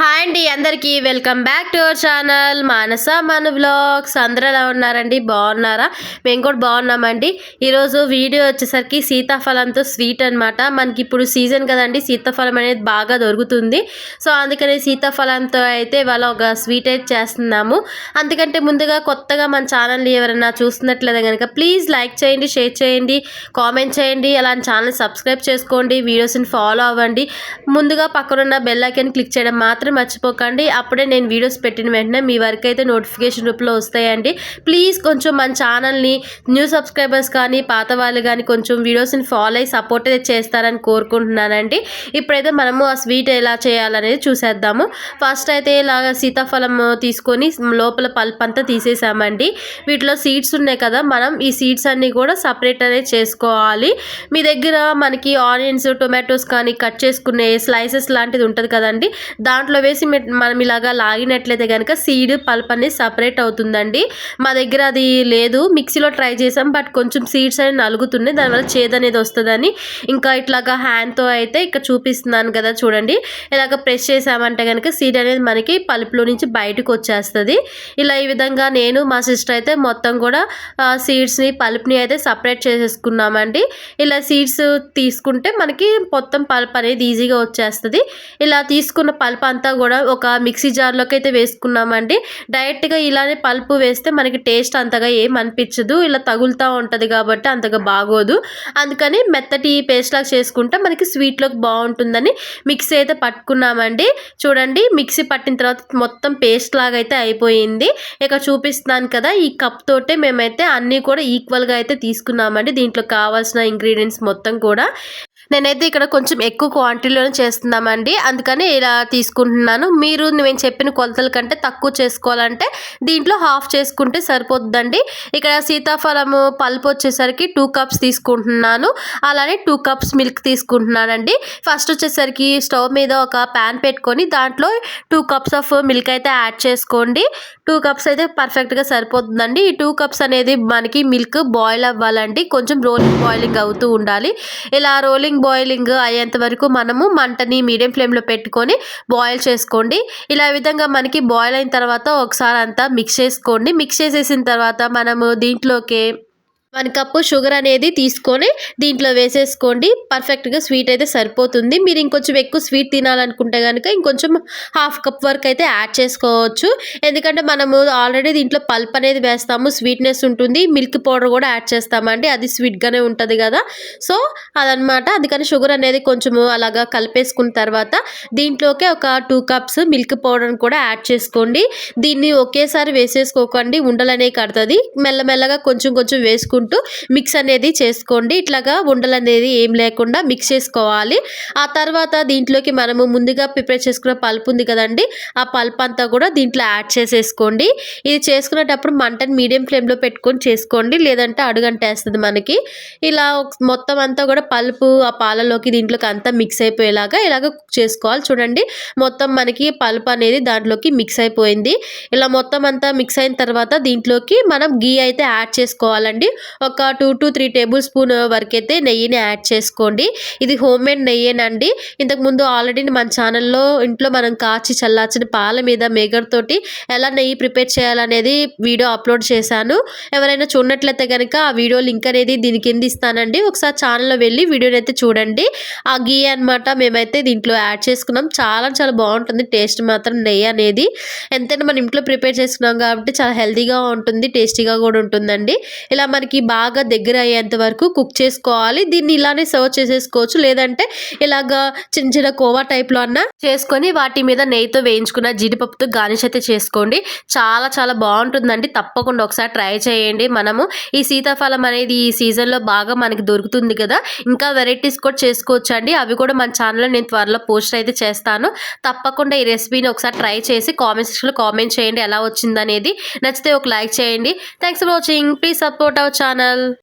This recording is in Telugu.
హాయ్ అండి అందరికీ. Welcome back to our channel Manasa మన బ్లాగ్స్ అందరూ ఎలా ఉన్నారండి? బాగున్నారా? మేము కూడా బాగున్నామండి. ఈరోజు వీడియో వచ్చేసరికి సీతాఫలంతో స్వీట్ అనమాట మనకి ఇప్పుడు సీజన్ కదండి. సీతాఫలం అనేది బాగా దొరుకుతుంది. సో అందుకని సీతాఫలంతో అయితే ఇవాళ ఒక స్వీట్ అయితే చేస్తున్నాము. అందుకంటే ముందుగా కొత్తగా మన ఛానల్ని ఎవరైనా చూస్తున్నట్లయితే కనుక ప్లీజ్ లైక్ చేయండి షేర్ చేయండి కామెంట్ చేయండి. అలాంటి ఛానల్ సబ్స్క్రైబ్ చేసుకోండి వీడియోస్ని ఫాలో అవ్వండి. ముందుగా పక్కనున్న బెల్ ఐకాన్ క్లిక్ చేయడం మాత్రం మర్చిపోకండి. అప్పుడే నేను వీడియోస్ పెట్టిన వెంటనే మీ వరకు అయితే నోటిఫికేషన్ రూపంలో వస్తాయండి. ప్లీజ్ కొంచెం మన ఛానల్ని న్యూ సబ్స్క్రైబర్స్ కానీ పాత వాళ్ళు కానీ కొంచెం వీడియోస్ని ఫాలో అయ్యి సపోర్ట్ అయితే చేస్తారని కోరుకుంటున్నానండి. ఇప్పుడైతే మనము ఆ స్వీట్ ఎలా చేయాలనేది చూసేద్దాము. ఫస్ట్ అయితే ఇలాగ సీతాఫలం తీసుకొని లోపల పల్ప్ అంతా తీసేసామండి. వీటిలో సీడ్స్ ఉన్నాయి కదా మనం ఈ సీడ్స్ అన్నీ కూడా సపరేట్ అనేది చేసుకోవాలి. మీ దగ్గర మనకి ఆనియన్స్ టొమాటోస్ కానీ కట్ చేసుకునే స్లైసెస్ లాంటిది ఉంటుంది కదండి. దాంట్లో వేసి మనం ఇలాగా లాగినట్లయితే కనుక సీడ్ పల్ప్ అనేది సపరేట్ అవుతుందండి. మా దగ్గర అది లేదు. మిక్సీలో ట్రై చేసాం బట్ కొంచెం సీడ్స్ అనేవి నలుగుతున్నాయి. దానివల్ల చేదు అనేది వస్తుందని ఇంకా ఇట్లాగా హ్యాండ్తో అయితే ఇక్కడ చూపిస్తున్నాను కదా చూడండి. ఇలాగ ప్రెస్ చేసామంటే కనుక సీడ్ అనేది మనకి పల్పులో నుంచి బయటకు వచ్చేస్తుంది. ఇలా ఈ విధంగా నేను మా సిస్టర్ అయితే మొత్తం కూడా సీడ్స్ని పల్ప్ని అయితే సపరేట్ చేసేసుకున్నామండి. ఇలా సీడ్స్ తీసుకుంటే మనకి మొత్తం పల్ప్ అనేది ఈజీగా వచ్చేస్తుంది. ఇలా తీసుకున్న పల్ప్ అంతా కూడా ఒక మిక్సీ జార్లోకి అయితే వేసుకున్నామండి. డైరెక్ట్గా ఇలానే పల్పు వేస్తే మనకి టేస్ట్ అంతగా ఏం అనిపించదు. ఇలా తగులుతూ ఉంటుంది కాబట్టి అంతగా బాగోదు. అందుకని మెత్తటి పేస్ట్ లాగా చేసుకుంటే మనకి స్వీట్లోకి బాగుంటుందని మిక్సీ అయితే పట్టుకున్నామండి. చూడండి మిక్సీ పట్టిన తర్వాత మొత్తం పేస్ట్ లాగా అయితే అయిపోయింది. ఇక చూపిస్తున్నాను కదా ఈ కప్ తోటే మేమైతే అన్నీ కూడా ఈక్వల్గా అయితే తీసుకున్నామండి. దీంట్లో కావాల్సిన ఇంగ్రీడియంట్స్ మొత్తం కూడా. నేనైతే ఇక్కడ కొంచెం ఎక్కువ క్వాంటిటీలోనే చేస్తున్నామండి. అందుకని ఇలా తీసుకుంటున్నాను. మీరు నేను చెప్పిన కొలతల కంటే తక్కువ చేసుకోవాలంటే దీంట్లో హాఫ్ చేసుకుంటే సరిపోతుందండి ఇక్కడ సీతాఫలము పల్పు వచ్చేసరికి టూ కప్స్ తీసుకుంటున్నాను. అలానే టూ కప్స్ మిల్క్ తీసుకుంటున్నానండి. ఫస్ట్ వచ్చేసరికి స్టవ్ మీద ఒక ప్యాన్ పెట్టుకొని దాంట్లో టూ కప్స్ ఆఫ్ మిల్క్ అయితే యాడ్ చేసుకోండి. టూ కప్స్ అయితే పర్ఫెక్ట్గా సరిపోతుందండి. ఈ టూ కప్స్ అనేది మనకి మిల్క్ బాయిల్ అవ్వాలండి. కొంచెం రోలింగ్ బాయిలింగ్ అవుతూ ఉండాలి. ఇలా రోలింగ్ బాయిలింగ్ అయ్యేంత వరకు మనము మంటని మీడియం ఫ్లేమ్లో పెట్టుకొని బాయిల్ చేసుకోండి. ఇలా విధంగా మనకి బాయిల్ అయిన తర్వాత ఒకసారి అంతా మిక్స్ చేసుకోండి. మిక్స్ చేసేసిన తర్వాత మనము దీంట్లోకి వన్ కప్పు షుగర్ అనేది తీసుకొని దీంట్లో వేసేసుకోండి. పర్ఫెక్ట్గా స్వీట్ అయితే సరిపోతుంది. మీరు ఇంకొంచెం ఎక్కువ స్వీట్ తినాలనుకుంటే కనుక ఇంకొంచెం హాఫ్ కప్ వరకు అయితే యాడ్ చేసుకోవచ్చు. ఎందుకంటే మనము ఆల్రెడీ దీంట్లో పల్ప్ అనేది వేస్తాము. స్వీట్నెస్ ఉంటుంది. మిల్క్ పౌడర్ కూడా యాడ్ చేస్తామండి. అది స్వీట్గానే ఉంటుంది కదా. సో అదనమాట అందుకని షుగర్ అనేది కొంచెము అలాగా కలిపేసుకున్న తర్వాత దీంట్లోకి ఒక టూ కప్స్ మిల్క్ పౌడర్ని కూడా యాడ్ చేసుకోండి. దీన్ని ఒకేసారి వేసేసుకోకండి. ఉండలనే కడుతుంది. మెల్లమెల్లగా కొంచెం కొంచెం వేసుకుంటూ మిక్స్ అనేది చేసుకోండి. ఇట్లాగా ఉండలు అనేది ఏం లేకుండా మిక్స్ చేసుకోవాలి. ఆ తర్వాత దీంట్లోకి మనము ముందుగా ప్రిపేర్ చేసుకున్న పల్ప్ ఉంది కదండి ఆ పల్ప్ అంతా కూడా దీంట్లో యాడ్ చేసేసుకోండి. ఇది చేసుకునేటప్పుడు మంటను మీడియం ఫ్లేమ్లో పెట్టుకొని చేసుకోండి. లేదంటే అడుగంటేస్తుంది మనకి. ఇలా మొత్తం అంతా కూడా పల్పు ఆ పాలలోకి దీంట్లోకి అంతా మిక్స్ అయిపోయేలాగా ఇలాగ కుక్ చేసుకోవాలి. చూడండి మొత్తం మనకి పల్ప్ అనేది దాంట్లోకి మిక్స్ అయిపోయింది. ఇలా మొత్తం అంతా మిక్స్ అయిన తర్వాత దీంట్లోకి మనం గీ అయితే యాడ్ చేసుకోవాలండి. ఒక two to three tablespoon వరకు అయితే నెయ్యిని యాడ్ చేసుకోండి. ఇది హోమ్ మేడ్ నెయ్యేనండి. ఇంతకు ముందు ఆల్రెడీ మన ఛానల్లో ఇంట్లో మనం కాచి చల్లార్చిన పాల మీద మేగర్ తోటి ఎలా నెయ్యి ప్రిపేర్ చేయాలనేది వీడియో అప్లోడ్ చేశాను. ఎవరైనా చూడనట్లయితే కనుక ఆ వీడియో లింక్ అనేది దీని కింద ఇస్తానండి. ఒకసారి ఛానల్లో వెళ్ళి వీడియోని అయితే చూడండి. ఆ గీ అన్నమాట మేమైతే దీంట్లో యాడ్ చేసుకున్నాం. చాలా చాలా బాగుంటుంది. టేస్ట్ మాత్రం నెయ్యి అనేది. ఎంతైనా మనం ఇంట్లో ప్రిపేర్ చేసుకున్నాం కాబట్టి చాలా హెల్తీగా ఉంటుంది టేస్టీగా కూడా ఉంటుందండి. ఇలా మనకి బాగా దగ్గర అయ్యేంత వరకు కుక్ చేసుకోవాలి. దీన్ని ఇలానే సర్వ్ చేసేసుకోవచ్చు. లేదంటే ఇలాగా చిన్న చిన్న కోవా టైప్లో అన్న చేసుకొని వాటి మీద నెయ్యితో వేయించుకున్న జీడిపప్పుతో గార్నిష్ అయితే చేసుకోండి. చాలా చాలా బాగుంటుందండి. తప్పకుండా ఒకసారి ట్రై చేయండి. మనము ఈ సీతాఫలం అనేది ఈ సీజన్లో బాగా మనకి దొరుకుతుంది కదా. ఇంకా వెరైటీస్ కూడా చేసుకోవచ్చు అండి అవి కూడా మన ఛానల్లో నేను త్వరలో పోస్ట్ అయితే చేస్తాను. తప్పకుండా ఈ రెసిపీని ఒకసారి ట్రై చేసి కామెంట్ సెక్షన్లో కామెంట్ చేయండి. ఎలా వచ్చిందనేది నచ్చితే ఒక లైక్ చేయండి. Thanks for watching please support our channel channel.